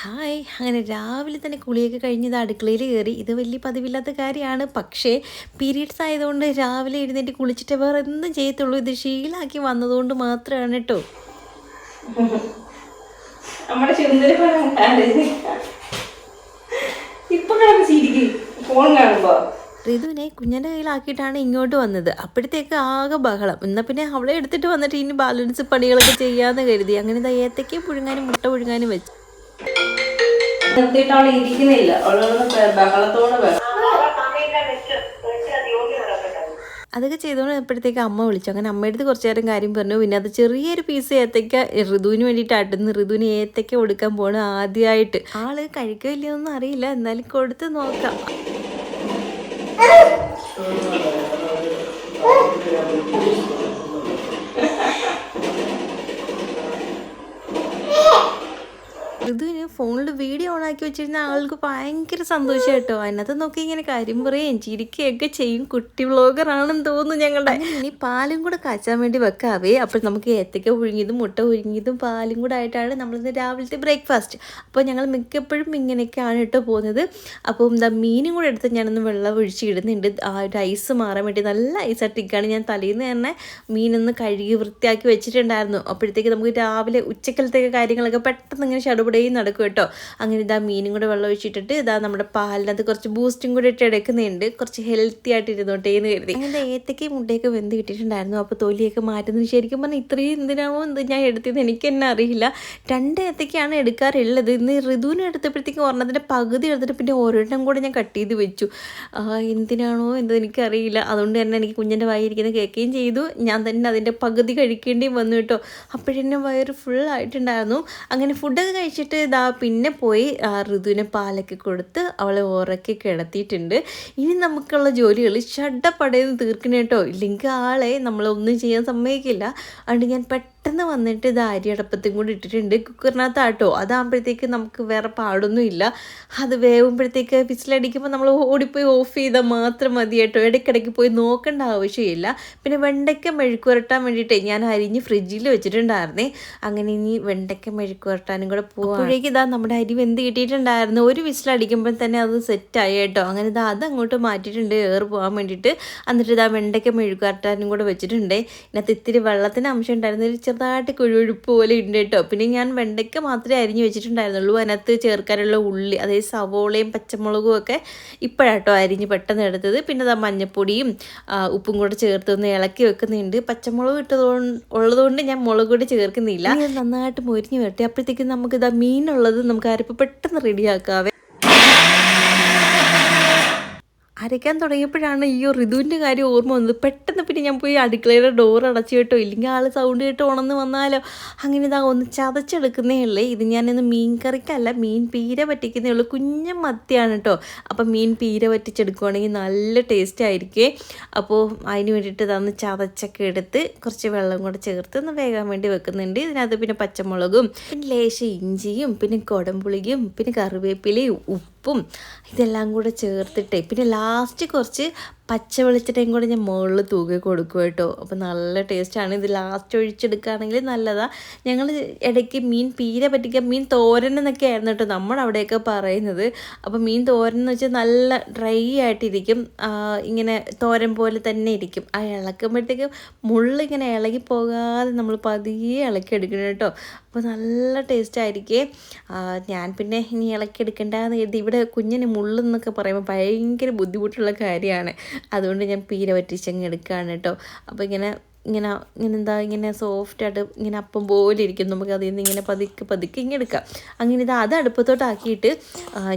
Hi. അങ്ങനെ രാവിലെ തന്നെ കുളിയൊക്കെ കഴിഞ്ഞത് അടുക്കളയിൽ കയറി. ഇത് വലിയ പതിവില്ലാത്ത കാര്യമാണ്. പക്ഷേ പീരീഡ്സ് ആയതുകൊണ്ട് രാവിലെ എഴുന്നേറ്റ് കുളിച്ചിട്ട് വേറെ എന്തും ചെയ്യത്തുള്ളൂ. ഇത് ശീലാക്കി വന്നതുകൊണ്ട് മാത്രമാണ് കേട്ടോ. നമ്മുടെ ചുന്ദരി ഇപ്പൊ കിടന്ന് ചിരിക്കും. ഫോൺ കാണുമ്പോ. ഋതുവിനെ കുഞ്ഞിന്റെ കയ്യിലാക്കിയിട്ടാണ് ഇങ്ങോട്ട് വന്നത്. അപ്പോഴത്തേക്ക് ആകെ ബഹളം. എന്നാൽ പിന്നെ അവളെ എടുത്തിട്ട് വന്നിട്ട് ഇനി ബാലൻസ് പണികളൊക്കെ ചെയ്യാമെന്ന് കരുതി. അങ്ങനെ ദാ പുഴുങ്ങാനും മുട്ട പുഴുങ്ങാനും വെച്ചു. നിർത്തിയിട്ട് ഇരിക്കുന്നില്ല. അവളൊന്ന് ബഹളത്തോടെ ബഹളം അതൊക്കെ ചെയ്തുകൊണ്ടപ്പോഴത്തേക്ക് അമ്മ വിളിച്ചു. അങ്ങനെ അമ്മയുടെ അടുത്ത് കുറച്ച് നേരം കാര്യം പറഞ്ഞു. പിന്നെ അത് ചെറിയൊരു പീസ് ഏത്തക്ക ഋതുവിന് വേണ്ടിയിട്ടാട്ടുന്നു ഋതുവിന് ഏത്തക്ക കൊടുക്കാൻ പോണ് ആദ്യമായിട്ട് ആൾ കഴിക്കില്ലെന്നൊന്നും അറിയില്ല. എന്നാലും കൊടുത്ത് നോക്കാം. ഋതുവിന് ഫോണിൽ വീഡിയോ ഓൺ ആക്കി വെച്ചിരുന്ന ആൾക്ക് ഭയങ്കര സന്തോഷം കേട്ടോ. അതിനകത്ത് നോക്കി ഇങ്ങനെ കാര്യം പറയുകയും ചിരിക്കുകയൊക്കെ ചെയ്യും. കുട്ടി വ്ളോഗറാണെന്ന് തോന്നുന്നു ഞങ്ങളുടെ. ഇനി പാലും കൂടെ കാച്ചാൻ വേണ്ടി വെക്കാവേ. അപ്പോൾ നമുക്ക് ഏത്തക്ക പുഴുങ്ങിയതും മുട്ട പുഴുങ്ങിയതും പാലും കൂടെ ആയിട്ടാണ് നമ്മളിന്ന് രാവിലത്തെ ബ്രേക്ക്ഫാസ്റ്റ് അപ്പോൾ ഞങ്ങൾ മിക്കപ്പോഴും ഇങ്ങനെയൊക്കെയാണ് കേട്ടോ പോകുന്നത്. അപ്പോൾ എന്താ മീനും കൂടെ എടുത്ത് ഞാനൊന്ന് വെള്ളം ഒഴിച്ച് ഇടുന്നുണ്ട്. ആ ഒരു ഐസ് മാറാൻ വേണ്ടി നല്ല ഐസ് അട്ടിക്കാണ് ഞാൻ തലേന്ന് തന്നെ മീനൊന്ന് കഴുകി വൃത്തിയാക്കി വെച്ചിട്ടുണ്ടായിരുന്നു. അപ്പോഴത്തേക്ക് നമുക്ക് രാവിലെ ഉച്ചക്കലത്തേക്ക് കാര്യങ്ങളൊക്കെ പെട്ടെന്ന് ഇങ്ങനെ ഷടുപടയും നടക്കും കേട്ടോ. അങ്ങനെ ഇതാ മീനും കൂടെ വെള്ളം ഒഴിച്ചിട്ടിട്ട് ഇതാ നമ്മുടെ പാലിനകത്ത് കുറച്ച് ബൂസ്റ്റും കൂടെ ഇട്ട് എടുക്കുന്നുണ്ട്. കുറച്ച് ഹെൽത്തി ആയിട്ട് ഇരുന്നോട്ടെ എന്ന് കരുതി. അങ്ങനെ ഏത്തക്കയും മുട്ടയൊക്കെ വെന്ത് കിട്ടിയിട്ടുണ്ടായിരുന്നു. അപ്പോൾ തൊലിയൊക്കെ മാറ്റുന്നത് ശരിക്കും പറഞ്ഞാൽ ഇത്രയും എന്തിനാണോ എന്ത് ഞാൻ എടുത്തത് എനിക്ക് തന്നെ അറിയില്ല. രണ്ട് ഏത്തക്കയാണ് എടുക്കാറുള്ളത്. ഇന്ന് ഋതുവിനെ എടുത്തപ്പോഴത്തേക്കും ഒരെണ്ണത്തിന്റെ പകുതി എടുത്തിട്ട് പിന്നെ ഓരോരെണ്ണം കൂടെ ഞാൻ കട്ട് ചെയ്ത് വെച്ചു. എന്തിനാണോ എന്തോ എനിക്കറിയില്ല. അതുകൊണ്ട് തന്നെ എനിക്ക് കുഞ്ഞിന്റെ വായിരിക്കുന്ന കേൾക്കുകയും ചെയ്തു. ഞാൻ തന്നെ അതിന്റെ പകുതി കഴിക്കേണ്ടിയും വന്നു കേട്ടോ. അപ്പോഴെന്നെ വയറ് ഫുൾ ആയിട്ടുണ്ടായിരുന്നു. അങ്ങനെ ഫുഡൊക്കെ കഴിച്ചിട്ട് ഇതാ പിന്നെ പോയി ഋതുവിനെ പാലൊക്കെ കൊടുത്ത് അവളെ ഉറക്കി കിടത്തിയിട്ടുണ്ട്. ഇനി നമുക്കുള്ള ജോലികൾ ഷഡപ്പടയെന്ന് തീർക്കണേട്ടോ ഇല്ലെങ്കിൽ ആളെ നമ്മളൊന്നും ചെയ്യാൻ സമ്മതിക്കില്ല. അതുകൊണ്ട് ഞാൻ പെട്ടെന്ന് വന്നിട്ട് ഇത് അരി അടപ്പത്തും കൂടി ഇട്ടിട്ടുണ്ട്. കുക്കറിനകത്ത് ആട്ടോ അതാകുമ്പോഴത്തേക്ക് നമുക്ക് വേറെ പാടൊന്നും ഇല്ല അത് വേവുമ്പോഴത്തേക്ക് വിസിലടിക്കുമ്പോൾ നമ്മൾ ഓടിപ്പോയി ഓഫ് ചെയ്താൽ മാത്രം മതി കേട്ടോ. ഇടയ്ക്കിടയ്ക്ക് പോയി നോക്കേണ്ട ആവശ്യമില്ല. പിന്നെ വെണ്ടയ്ക്ക മെഴുക്കുരട്ടാൻ വേണ്ടിയിട്ട് ഞാൻ അരിഞ്ഞ് ഫ്രിഡ്ജിൽ വെച്ചിട്ടുണ്ടായിരുന്നേ. അങ്ങനെ ഇനി വെണ്ടയ്ക്ക മെഴുക്കുരട്ടാനും കൂടെ പോകുമ്പോഴേക്ക് ഇതാ നമ്മുടെ അരി വെന്ത് കിട്ടിയിട്ടുണ്ടായിരുന്നു. ഒരു വിസിലടിക്കുമ്പോൾ തന്നെ അത് സെറ്റായി കേട്ടോ. അങ്ങനെ ഇതാ അത് അങ്ങോട്ട് മാറ്റിയിട്ടുണ്ട്. ഏറ് പോകാൻ വേണ്ടിയിട്ട്. എന്നിട്ട് ഇതാ വെണ്ടയ്ക്ക മെഴുക്കുരട്ടാനും കൂടെ വെച്ചിട്ടുണ്ട്. ഇതിനകത്ത് ഇത്തിരി വെള്ളത്തിന് അംശം ഉണ്ടായിരുന്നു ഒരു ചെറുതായിട്ട് കുഴുഴുപ്പ് പോലെ ഉണ്ട് കേട്ടോ പിന്നെ ഞാൻ വെണ്ടയ്ക്ക മാത്രമേ അരിഞ്ഞു വെച്ചിട്ടുണ്ടായിരുന്നുള്ളൂ. അതിനകത്ത് ചേർക്കാനുള്ള ഉള്ളി അതായത് സവോളയും പച്ചമുളകും ഒക്കെ ഇപ്പോഴാട്ടോ അരിഞ്ഞ് പെട്ടെന്ന് എടുത്തത്. പിന്നെ അത് മഞ്ഞപ്പൊടിയും ഉപ്പും കൂടെ ചേർത്ത് ഒന്ന് ഇളക്കി വെക്കുന്നുണ്ട്. പച്ചമുളക് ഇട്ടതുകൊണ്ട് ഉള്ളതുകൊണ്ട് ഞാൻ മുളക് കൂടി ചേർക്കുന്നില്ല. നന്നായിട്ട് മൊരിഞ്ഞ് വരട്ടെ. അപ്പോഴത്തേക്കും നമുക്ക് ഇതാ മീനുള്ളത് നമുക്ക് അരപ്പ് പെട്ടെന്ന് റെഡിയാക്കാവേ അരയ്ക്കാൻ തുടങ്ങിയപ്പോഴാണ് ഈ ഋതുവിന്റെ കാര്യം ഓർമ്മ വന്നത്. പെട്ടെന്ന് പിന്നെ ഞാൻ പോയി അടുക്കളയുടെ ഡോർ അടച്ചു കേട്ടോ. ഇല്ലെങ്കിൽ ആൾ സൗണ്ട് കേട്ടോ ഉണന്ന് വന്നാലോ. അങ്ങനെ ഇതാ ഒന്ന് ചതച്ചെടുക്കുന്നേ ഉള്ളേ. ഇത് ഞാനിന്ന് മീൻ കറിക്കല്ല മീൻ പീര പറ്റിക്കുന്നേ ഉള്ളൂ. കുഞ്ഞു മത്തിയാണ് കേട്ടോ. അപ്പം മീൻ പീര പറ്റിച്ചെടുക്കുവാണെങ്കിൽ നല്ല ടേസ്റ്റ് ആയിരിക്കേ. അപ്പോൾ അതിന് വേണ്ടിയിട്ട് ഇതാന്ന് ചതച്ചൊക്കെ എടുത്ത് കുറച്ച് വെള്ളം കൂടെ ചേർത്ത് ഒന്ന് വേകാൻ വേണ്ടി വെക്കുന്നുണ്ട്. ഇതിനകത്ത് പിന്നെ പച്ചമുളകും പിന്നെ ലേശം ഇഞ്ചിയും പിന്നെ കുടംപുളിയും പിന്നെ കറിവേപ്പിലയും ഉപ്പും ഇതെല്ലാം കൂടെ ചേർത്തിട്ട്. പിന്നെ ലാസ്റ്റ് കുറച്ച് പച്ച വെളിച്ചെണ്ണയും കൂടെ ഞാൻ മുകളിൽ തൂക്കി കൊടുക്കും കേട്ടോ. അപ്പോൾ നല്ല ടേസ്റ്റാണ് ഇത് ലാസ്റ്റ് ഒഴിച്ചെടുക്കുകയാണെങ്കിൽ നല്ലതാണ് ഞങ്ങൾ ഇടയ്ക്ക് മീൻ പീര പറ്റിക്കുക മീൻ തോരൻ എന്നൊക്കെ ആയിരുന്നു കേട്ടോ നമ്മുടെ അവിടെയൊക്കെ പറയുന്നത്. അപ്പോൾ മീൻ തോരൻ എന്ന് വെച്ചാൽ നല്ല ഡ്രൈ ആയിട്ടിരിക്കും. ഇങ്ങനെ തോരൻ പോലെ തന്നെ ഇരിക്കും. ആ ഇളക്കുമ്പോഴത്തേക്കും മുള്ളിങ്ങനെ ഇളകി പോകാതെ നമ്മൾ പതിയെ ഇളക്കി എടുക്കണം കേട്ടോ. അപ്പോൾ നല്ല ടേസ്റ്റ് ആയിരിക്കേ. ഞാൻ പിന്നെ ഇനി ഇളക്കി എടുക്കേണ്ടതെന്ന് കരുതി ഇവിടെ കുഞ്ഞിന് മുള്ളെന്നൊക്കെ പറയുമ്പോൾ ഭയങ്കര ബുദ്ധിമുട്ടുള്ള കാര്യമാണ്. അതുകൊണ്ട് ഞാൻ പീര വറ്റിച്ചങ്ങ് എടുക്കുകയാണ് കേട്ടോ. അപ്പോൾ ഇങ്ങനെ ഇങ്ങനെ ഇങ്ങനെ എന്താ ഇങ്ങനെ സോഫ്റ്റ് ആയിട്ട് ഇങ്ങനെ അപ്പം പോലെ ഇരിക്കും നമുക്ക് അതിൽ നിന്ന് ഇങ്ങനെ പതുക്കെ പതുക്കെ ഇങ്ങനെ എടുക്കാം. അങ്ങനെ ഇത് അത് അടുപ്പത്തോട്ടാക്കിയിട്ട്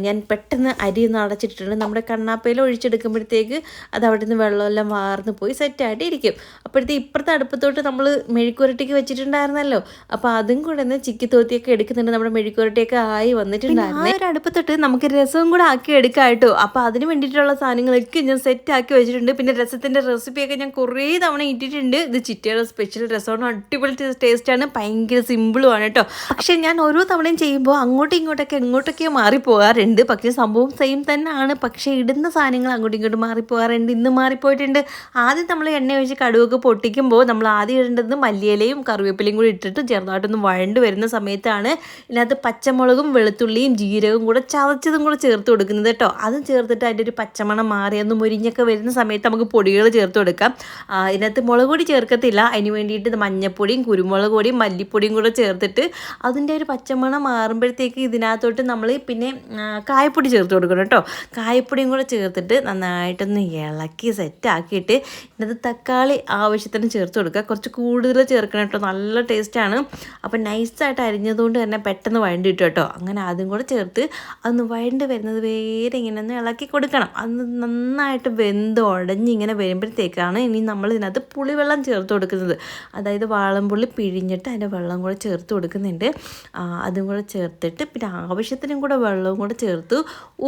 ഞാൻ പെട്ടെന്ന് അരി ഒന്ന് അടച്ചിട്ടിട്ടുണ്ട്. നമ്മുടെ കണ്ണാപ്പയിൽ ഒഴിച്ചെടുക്കുമ്പോഴത്തേക്ക് അത് അവിടെ നിന്ന് വെള്ളമെല്ലാം വാർന്ന് പോയി സെറ്റായിട്ട് ഇരിക്കും. അപ്പോഴത്തെ ഇപ്പുറത്തെ അടുപ്പത്തോട്ട് നമ്മൾ മെഴുക്കുരട്ടിക്ക് വെച്ചിട്ടുണ്ടായിരുന്നല്ലോ. അപ്പോൾ അതും കൂടെ ഒന്ന് ചിക്കി തോത്തിയൊക്കെ എടുക്കുന്നുണ്ട്. നമ്മുടെ മെഴുക്കുരട്ടിയൊക്കെ ആയി വന്നിട്ടുണ്ടായിരുന്നു. ഒരു അടുപ്പത്തൊട്ട് നമുക്ക് രസവും കൂടെ ആക്കി എടുക്കാം കേട്ടോ. അപ്പോൾ അതിന് വേണ്ടിയിട്ടുള്ള സാധനങ്ങളൊക്കെ ഞാൻ സെറ്റ് ആക്കി വെച്ചിട്ടുണ്ട്. പിന്നെ രസത്തിന്റെ റെസിപ്പിയൊക്കെ ഞാൻ കുറേ തവണ ഇട്ടിട്ടുണ്ട്. ഇത് ചിറ്റയുടെ സ്പെഷ്യൽ രസമാണ്. അടിപൊളി ടേസ്റ്റാണ് ഭയങ്കര സിമ്പിളുമാണ് കേട്ടോ. പക്ഷേ ഞാൻ ഓരോ തവണയും ചെയ്യുമ്പോൾ അങ്ങോട്ടും ഇങ്ങോട്ടൊക്കെ എങ്ങോട്ടൊക്കെയോ മാറിപ്പോകാറുണ്ട്. പക്ഷേ സംഭവം സെയിം തന്നെയാണ്. പക്ഷേ ഇടുന്ന സാധനങ്ങൾ അങ്ങോട്ടും ഇങ്ങോട്ടും മാറിപ്പോകാറുണ്ട്. ഇന്ന് മാറിപ്പോയിട്ടുണ്ട്. ആദ്യം നമ്മൾ എണ്ണ ഒഴിച്ച് കടുവൊക്കെ പൊട്ടിക്കുമ്പോൾ നമ്മൾ ആദ്യം ഇടേണ്ടത് മല്ലിയിലയും കറിവേപ്പിലയും കൂടി ഇട്ടിട്ട് ചെറുതായിട്ടൊന്ന് വഴണ്ട് വരുന്ന സമയത്താണ് ഇതിനകത്ത് പച്ചമുളകും വെളുത്തുള്ളിയും ജീരകവും കൂടെ ചതച്ചതും കൂടെ ചേർത്ത് കൊടുക്കുന്നത് കേട്ടോ. അതും ചേർത്തിട്ട് അതിന്റെ ഒരു പച്ചമണം മാറി ഒന്ന് മുരിഞ്ഞൊക്കെ വരുന്ന സമയത്ത് നമുക്ക് പൊടികൾ ചേർത്ത് കൊടുക്കാം. ഇതിനകത്ത് മുളക് പൊടി ചേർക്കത്തില്ല അതിന് വേണ്ടിയിട്ട് മഞ്ഞപ്പൊടിയും കുരുമുളക് പൊടിയും മല്ലിപ്പൊടിയും കൂടെ ചേർത്തിട്ട് അതിന്റെ ഒരു പച്ചമണം മാറുമ്പോഴത്തേക്ക് ഇതിനകത്തോട്ട് നമ്മൾ പിന്നെ കായപ്പൊടി ചേർത്ത് കൊടുക്കണം കേട്ടോ. കായപ്പൊടിയും കൂടെ ചേർത്തിട്ട് നന്നായിട്ടൊന്ന് ഇളക്കി സെറ്റാക്കിയിട്ട് ഇതിനകത്ത് തക്കാളി ആവശ്യത്തിന് ചേർത്ത് കൊടുക്കുക. കുറച്ച് കൂടുതൽ ചേർക്കണം കേട്ടോ. നല്ല ടേസ്റ്റാണ്. അപ്പം നൈസായിട്ട് അരിഞ്ഞതുകൊണ്ട് തന്നെ പെട്ടെന്ന് വഴണ്ടി കിട്ടും കേട്ടോ. അങ്ങനെ അതും കൂടെ ചേർത്ത് അതൊന്ന് വഴണ്ട് വരുന്നത് വേറെ ഇങ്ങനെ ഒന്ന് ഇളക്കി കൊടുക്കണം. അത് നന്നായിട്ട് വെന്ത് ഉടഞ്ഞിങ്ങനെ വരുമ്പോഴത്തേക്കാണ് ഇനി നമ്മൾ ഇതിനകത്ത് പുളിവെള്ളം ചേർത്ത് കൊടുക്കുന്നത്. അതായത് വാളംപുള്ളി പിഴിഞ്ഞിട്ട് അതിന്റെ വെള്ളം കൂടെ ചേർത്ത് കൊടുക്കുന്നുണ്ട്. അതും കൂടെ ചേർത്തിട്ട് പിന്നെ ആവശ്യത്തിനും കൂടെ വെള്ളവും കൂടെ ചേർത്ത്.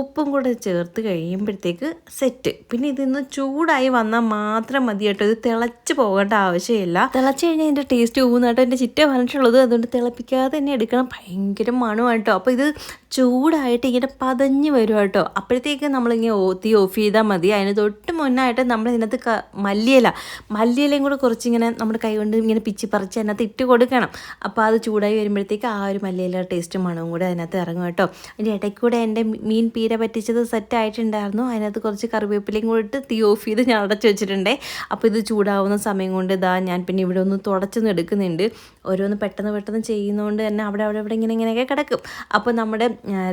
ഉപ്പും കൂടെ ചേർത്ത് കഴിയുമ്പോഴത്തേക്ക് സെറ്റ് പിന്നെ ഇതിന്ന് ചൂടായി വന്നാൽ മാത്രം മതി കേട്ടോ. ഇത് തിളച്ച് പോകേണ്ട ആവശ്യമില്ല. തിളച്ച് കഴിഞ്ഞാൽ ഇതിന്റെ ടേസ്റ്റ് പോകുന്നതായിട്ട് എന്റെ ചിറ്റ പറഞ്ഞിട്ടുള്ളത് അതുകൊണ്ട് തിളപ്പിക്കാതെ തന്നെ എടുക്കണം. ഭയങ്കര മണമാണ് അപ്പോൾ ഇത് ചൂടായിട്ട് ഇങ്ങനെ പതഞ്ഞ് വരും കേട്ടോ. അപ്പോഴത്തേക്ക് നമ്മളിങ്ങനെ തീ ഓഫ് ചെയ്താൽ മതി. അതിന് തൊട്ട് മുന്നായിട്ട് നമ്മൾ ഇതിനകത്ത് മല്ലിയില. മല്ലിയിലയും കൂടെ കുറച്ചിങ്ങനെ നമ്മുടെ കൈ കൊണ്ട് ഇങ്ങനെ പിച്ചി പറിച്ച് അതിനകത്ത് ഇട്ട് കൊടുക്കണം. അപ്പോൾ അത് ചൂടായി വരുമ്പോഴത്തേക്ക് ആ ഒരു മല്ലിയില ടേസ്റ്റും മണവും കൂടെ അതിനകത്ത് ഇറങ്ങും കേട്ടോ. അതിന്റെ ഇടയ്ക്ക് കൂടെ എന്റെ മീൻ പീര പറ്റിച്ചത് സെറ്റ് ആയിട്ടുണ്ടായിരുന്നു. അതിനകത്ത് കുറച്ച് കറിവേപ്പിലയും കൂടെ ഇട്ട് തീ ഓഫ് ചെയ്ത് ഞാൻ അടച്ചു വെച്ചിട്ടുണ്ടേ. അപ്പോൾ ഇത് ചൂടാവുന്ന സമയം കൊണ്ട് ഇതാ ഞാൻ പിന്നെ ഇവിടെ ഒന്ന് തുടച്ചൊന്ന് എടുക്കുന്നുണ്ട്. ഓരോന്ന് പെട്ടെന്ന് പെട്ടെന്ന് ചെയ്യുന്നതുകൊണ്ട് തന്നെ അവിടെ അവിടെ ഇവിടെ ഇങ്ങനെ ഇങ്ങനെയൊക്കെ കിടക്കും. അപ്പോൾ നമ്മുടെ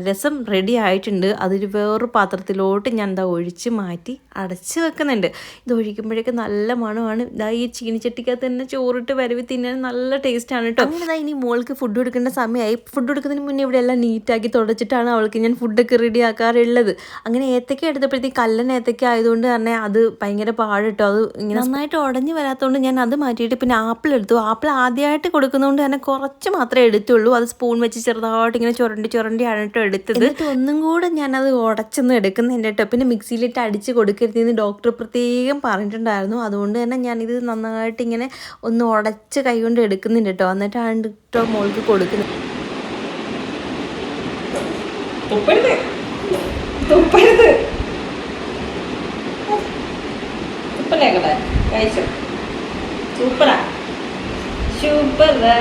രസം റെഡി ആയിട്ടുണ്ട്. അതൊരു വേറൊരു പാത്രത്തിലോട്ട് ഞാൻ എന്താ ഒഴിച്ച് മാറ്റി അടച്ച് വെക്കുന്നുണ്ട്. ഇത് ഒഴിക്കുമ്പോഴേക്കും നല്ല മണമാണ്. ഇതാ ഈ ചീനിച്ചട്ടിക്കകത്ത് തന്നെ ചോറിട്ട് വരവി തിന്നാൻ നല്ല ടേസ്റ്റ് ആണ് കേട്ടോ അങ്ങനെ ഇതാ ഇനി മോൾക്ക് ഫുഡ് കൊടുക്കേണ്ട സമയമായി ഫുഡ് കൊടുക്കുന്നതിന് മുന്നേ ഇവിടെ എല്ലാം നീറ്റാക്കി തുടച്ചിട്ടാണ് അവൾക്ക് ഞാൻ ഫുഡൊക്കെ റെഡി ആക്കാറുള്ളത്. അങ്ങനെ ഏത്തക്ക എടുത്തപ്പോഴത്തേക്ക് കല്ലൻ ഏത്തക്ക ആയതുകൊണ്ട് തന്നെ അത് ഭയങ്കര പാട് കേട്ടോ അത് ഇങ്ങനെ നന്നായിട്ട് ഉടഞ്ഞു വരാത്തതുകൊണ്ട് ഞാൻ അത് മാറ്റിയിട്ട് പിന്നെ ആപ്പിൾ എടുത്തു. ആപ്പിൾ ആദ്യമായിട്ട് കൊടുക്കുന്നതുകൊണ്ട് തന്നെ കുറച്ച് മാത്രമേ എടുത്തുള്ളൂ. അത് സ്പൂൺ വെച്ച് ചെറുതായിട്ട് ഇങ്ങനെ ചുരണ്ടി ചുരണ്ടിയാണ് കേട്ടോ എടുത്തത്. ഒന്നും കൂടെ ഞാനത് ഉടച്ചൊന്നും എടുക്കുന്നുണ്ട് കേട്ടോ പിന്നെ മിക്സിയിലിട്ട് അടിച്ച് കൊടുക്കരുതെന്ന് ഡോക്ടർ പ്രത്യേകം പറഞ്ഞിട്ടുണ്ടായിരുന്നു. അതുകൊണ്ട് തന്നെ ഞാനിത് നന്നായിട്ട് ഇങ്ങനെ ഒന്ന് ഉടച്ച് കൈകൊണ്ട് എടുക്കുന്നുണ്ട് കേട്ടോ എന്നിട്ടാണ് കേട്ടോ മോൾക്ക് കഴിച്ചു. സൂപ്പറാ. സൂപ്പറാ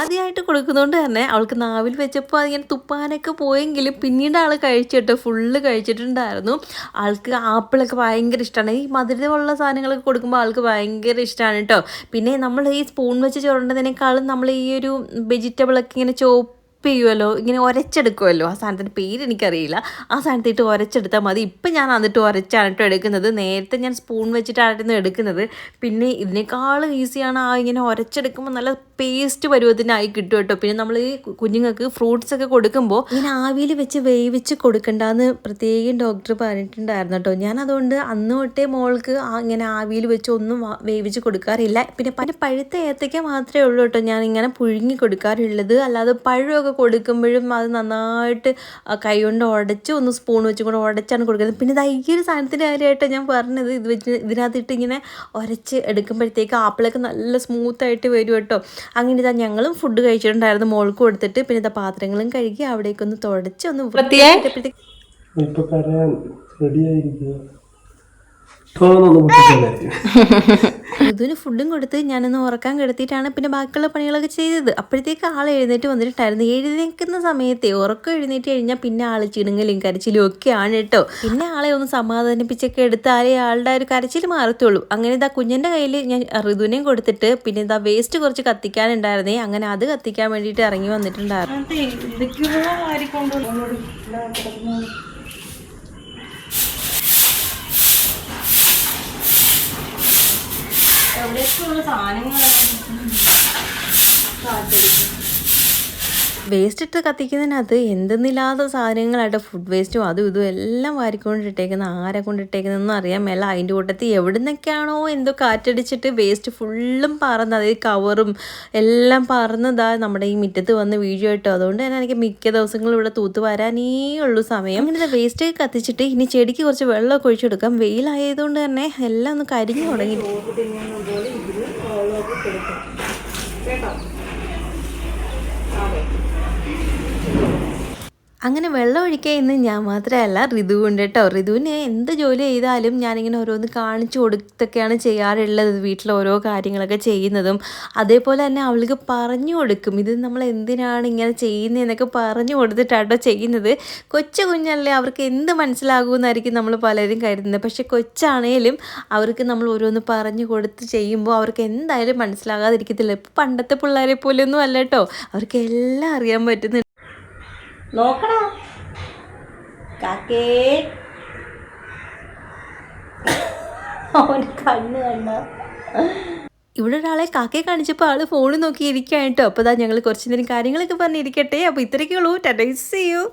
ആദ്യമായിട്ട് കൊടുക്കുന്നതുകൊണ്ട് തന്നെ അവൾക്ക് നാവിൽ വെച്ചപ്പോൾ അതിങ്ങനെ തുപ്പാനൊക്കെ പോയെങ്കിലും പിന്നീട് ആൾ കഴിച്ചിട്ട് ഫുള്ള് കഴിച്ചിട്ടുണ്ടായിരുന്നു. ആൾക്ക് ആപ്പിളൊക്കെ ഭയങ്കര ഇഷ്ടമാണ് ഈ മധുരമുള്ള സാധനങ്ങളൊക്കെ കൊടുക്കുമ്പോൾ ആൾക്ക് ഭയങ്കര ഇഷ്ടമാണ് കേട്ടോ പിന്നെ നമ്മൾ ഈ സ്പൂൺ വെച്ച് ചുരണ്ടതിനേക്കാളും നമ്മൾ ഈ ഒരു വെജിറ്റബിളൊക്കെ ഇങ്ങനെ ചോപ്പ് ചെയ്യുമല്ലോ ഇങ്ങനെ ഒരച്ചെടുക്കുമല്ലോ ആ സാധനത്തിന്റെ പേര് എനിക്കറിയില്ല. ആ സാധനത്തിട്ട് ഒരച്ചെടുത്താൽ മതി. ഇപ്പം ഞാൻ എന്നിട്ട് ഒരച്ചാണിട്ടോ എടുക്കുന്നത്. നേരത്തെ ഞാൻ സ്പൂൺ വെച്ചിട്ടായിരുന്നു എടുക്കുന്നത്. പിന്നെ ഇതിനേക്കാളും ഈസിയാണ് ആ ഇങ്ങനെ ഒരച്ചെടുക്കുമ്പോൾ നല്ല പേസ്റ്റ് പരുവത്തിനായി കിട്ടും കേട്ടോ. പിന്നെ നമ്മൾ ഈ കുഞ്ഞുങ്ങൾക്ക് ഫ്രൂട്ട്സ് ഒക്കെ കൊടുക്കുമ്പോൾ ഇങ്ങനെ ആവിയിൽ വെച്ച് വേവിച്ച് കൊടുക്കണ്ടെന്ന് പ്രത്യേകം ഡോക്ടർ പറഞ്ഞിട്ടുണ്ടായിരുന്നു കേട്ടോ. ഞാൻ അതുകൊണ്ട് അന്ന് തൊട്ടേ മോൾക്ക് ഇങ്ങനെ ആവിയിൽ വെച്ച് ഒന്നും വേവിച്ച് കൊടുക്കാറില്ല. പിന്നെ പല പഴുത്ത ഏത്തയ്ക്ക മാത്രമേ ഉള്ളൂ കേട്ടോ. ഞാൻ ഇങ്ങനെ പുഴുങ്ങി കൊടുക്കാറുള്ളത്. അല്ലാതെ പഴമൊക്കെ കൊടുക്കുമ്പോഴും അത് നന്നായിട്ട് കൈ കൊണ്ട് ഉടച്ച് ഒന്ന് സ്പൂൺ വെച്ചും കൂടെ ഉടച്ചാണ് കൊടുക്കുന്നത്. പിന്നെ ഇതാ ഈ ഒരു സാധനത്തിന്റെ കാര്യമായിട്ട് ഞാൻ പറഞ്ഞത്. ഇത് വെച്ച് ഇതിനകത്തിട്ട് ഇങ്ങനെ ഉരച്ച് എടുക്കുമ്പോഴത്തേക്ക് ആപ്പിളൊക്കെ നല്ല സ്മൂത്തായിട്ട് വരും കേട്ടോ. അങ്ങനെ ഇതാ ഞങ്ങളും ഫുഡ് കഴിച്ചിട്ടുണ്ടായിരുന്നു. മോൾക്ക് കൊടുത്തിട്ട്. പിന്നെ ഇതാ പാത്രങ്ങളും കഴുകി അവിടേക്കൊന്ന് തുടച്ച് ഒന്ന് വൃത്തിയായിട്ട് ഇപ്പൊ കരയാൻ റെഡിയായിരിക്കുക ഇതിന് ഫുഡും കൊടുത്ത് ഞാനൊന്ന് ഉറക്കാൻ കിടത്തിയിട്ടാണ് പിന്നെ ബാക്കിയുള്ള പണികളൊക്കെ ചെയ്തത്. അപ്പോഴത്തേക്ക് ആൾ എഴുന്നേറ്റ് വന്നിട്ടുണ്ടായിരുന്നു. എഴുന്നേൽക്കുന്ന സമയത്തെ ഉറക്കം എഴുന്നേറ്റ് കഴിഞ്ഞാൽ പിന്നെ ആൾ ചിണുങ്ങലും കരച്ചിലും ഒക്കെ ആണ് കേട്ടോ. പിന്നെ ആളെ ഒന്ന് സമാധാനിപ്പിച്ചൊക്കെ എടുത്താലേ ആളുടെ ഒരു കരച്ചിൽ മാറത്തുള്ളൂ. അങ്ങനെ ഇതാ കുഞ്ഞിന്റെ കയ്യിൽ ഞാൻ ഋതുവിനെയും കൊടുത്തിട്ട് പിന്നെ ഇതാ വേസ്റ്റ് കുറച്ച് കത്തിക്കാനുണ്ടായിരുന്നേ. അങ്ങനെ അത് കത്തിക്കാൻ വേണ്ടിയിട്ട് ഇറങ്ങി വന്നിട്ടുണ്ടായിരുന്നു. എവിടെയൊക്കെയുള്ള സാധനങ്ങളാണ് വേസ്റ്റ് ഇട്ട് കത്തിക്കുന്നതിനകത്ത് എന്തെന്നില്ലാത്ത സാധനങ്ങളായിട്ട് ഫുഡ് വേസ്റ്റും അതും ഇതും എല്ലാം വാരിക്കൊണ്ടിട്ടേക്കുന്ന ആരെ കൊണ്ടിട്ടേക്കുന്നതെന്നും അറിയാൻ മേല അതിന്റെ കൂട്ടത്തിൽ എവിടെ നിന്നൊക്കെയാണോ എന്തോ കാറ്റടിച്ചിട്ട് വേസ്റ്റ് ഫുള്ളും പറന്ന് അതായത് കവറും എല്ലാം പറന്നതാ നമ്മുടെ ഈ മുറ്റത്ത് വന്ന് വീഴും കേട്ടോ അതുകൊണ്ട് തന്നെ എനിക്ക് മിക്ക ദിവസങ്ങളും ഇവിടെ തൂത്ത് വരാനേ ഉള്ളൂ സമയം. അങ്ങനെ വേസ്റ്റ് കത്തിച്ചിട്ട് ഇനി ചെടിക്ക് കുറച്ച് വെള്ളമൊക്കെ ഒഴിച്ചു കൊടുക്കാം. വെയിലായതുകൊണ്ട് തന്നെ എല്ലാം ഒന്ന് കരിഞ്ഞു തുടങ്ങി. അങ്ങനെ വെള്ളം ഒഴിക്കുക ഇന്ന് ഞാൻ മാത്രമല്ല ഋതുവുണ്ട് കേട്ടോ. ഋതുവിന് എന്ത് ജോലി ചെയ്താലും ഞാനിങ്ങനെ ഓരോന്ന് കാണിച്ചു കൊടുത്തൊക്കെയാണ് ചെയ്യാറുള്ളത് വീട്ടിൽ ഓരോ കാര്യങ്ങളൊക്കെ ചെയ്യുന്നതും. അതേപോലെ തന്നെ അവൾക്ക് പറഞ്ഞു കൊടുക്കും. ഇത് നമ്മൾ എന്തിനാണ് ഇങ്ങനെ ചെയ്യുന്നതെന്നൊക്കെ പറഞ്ഞു കൊടുത്തിട്ടാട്ടോ ചെയ്യുന്നത്. കൊച്ചു കുഞ്ഞല്ലേ അവർക്ക് എന്ത് മനസ്സിലാകുമെന്നായിരിക്കും നമ്മൾ പലരും കരുതുന്നത്. പക്ഷെ കൊച്ചാണേലും അവർക്ക് നമ്മൾ ഓരോന്ന് പറഞ്ഞു കൊടുത്ത് ചെയ്യുമ്പോൾ അവർക്ക് എന്തായാലും മനസ്സിലാകാതിരിക്കത്തില്ല. ഇപ്പം പണ്ടത്തെ പിള്ളേരെ പോലെയൊന്നും അല്ല കേട്ടോ. അവർക്ക് എല്ലാം അറിയാൻ പറ്റുന്നുണ്ട് നോക്കടാ. കാക്കേ. ഇവിടെ ഒരാളെ കാക്കയെ കാണിച്ചപ്പോൾ ആൾ ഫോണിൽ നോക്കി ഇരിക്കുകയാണ് കേട്ടോ അപ്പോൾ ഞങ്ങൾ കുറച്ച് നേരം കാര്യങ്ങളൊക്കെ പറഞ്ഞിരിക്കട്ടെ. അപ്പോൾ ഇത്രയൊക്കെ ഉള്ളൂ. ടെൻസ് ചെയ്യൂ